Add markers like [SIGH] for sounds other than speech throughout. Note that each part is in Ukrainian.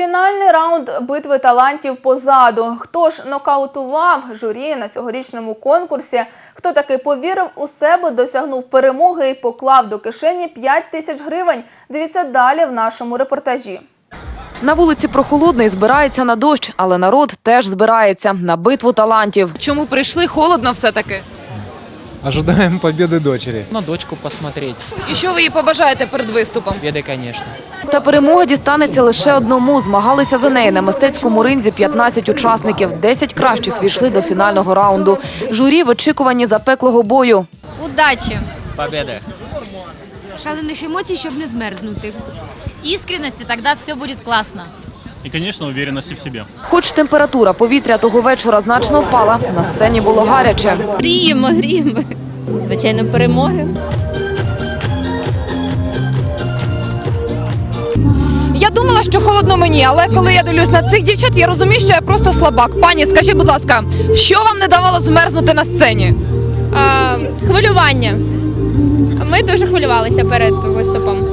Фінальний раунд битви талантів позаду. Хто ж нокаутував журі на цьогорічному конкурсі? Хто таки повірив у себе, досягнув перемоги і поклав до кишені 5 тисяч гривень? Дивіться далі в нашому репортажі. На вулиці прохолодно і збирається на дощ, але народ теж збирається на битву талантів. Чому прийшли? Холодно все-таки. Ожидаем победы дочери. На дочку посмотреть. І що ви їй побажаєте перед виступом? Победы, конечно. Та перемога дістанеться лише одному. Змагалися за неї на мистецькому ринзі 15 учасників. 10 кращих війшли до фінального раунду. Журі в очікуванні запеклого бою. Удачі, Победы. шалених емоцій, щоб не змерзнути. Іскренності, тоді все буде класно. и, конечно, уверенности в себе. Хоч температура повітря того вечора значно впала, на сцені було гаряче. Гріємо, гріємо. Звичайно, перемоги. Я думала, що холодно мені, але коли я дивлюсь на цих дівчат, я розумію, що я просто слабак. Пані, скажіть, будь ласка, що вам не давало змерзнути на сцені? А, хвилювання. Ми дуже хвилювалися перед виступом.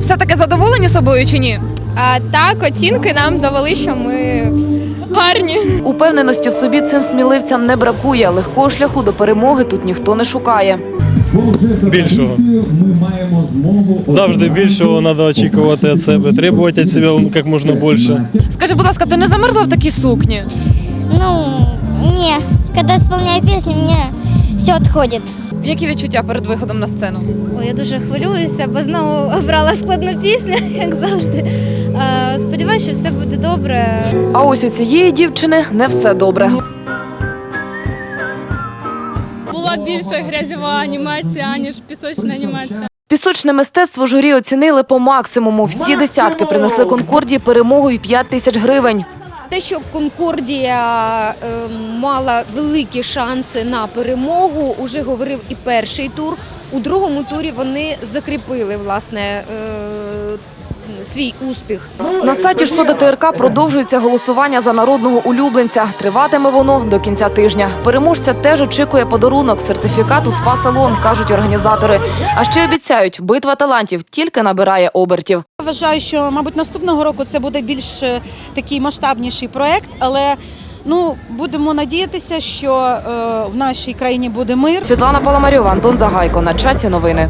Все таки задоволені собою чи ні? А, так, оцінки нам довели, що ми гарні. Упевненості в собі цим сміливцям не бракує. Легкого шляху до перемоги тут ніхто не шукає. Більшого. Завжди більшого треба очікувати від себе, требувати від себе як можна більше. Скажи, будь ласка, ти не замерзла в такій сукні? Ну, не. Когда исполняю песню, мне все отходит. Які відчуття перед виходом на сцену? Ой, я дуже хвилююся, бо знову [LAUGHS] обрала складну пісню, [LAUGHS] як завжди. Сподіваюся, що все буде добре. А ось у цієї дівчини не все добре. Була більше грязьова анімація, аніж пісочна анімація. Пісочне мистецтво журі оцінили по максимуму. Всі десятки принесли Конкордії перемогою 5 тисяч гривень. Те, що Конкордія е, мала великі шанси на перемогу, уже говорив і перший тур. У другому турі вони закріпили власне е, свій успіх. На сайті ж ТРК продовжується голосування за народного улюбленця. Триватиме воно до кінця тижня. Переможця теж очікує подарунок сертифікат у спа-салон, кажуть організатори. А ще обіцяють, битва талантів тільки набирає обертів. Вважаю, що мабуть наступного року це буде більш е, такий масштабніший проект, але ну будемо надіятися, що е, в нашій країні буде мир. Світлана Паламарьова, Антон Загайко. На часі новини.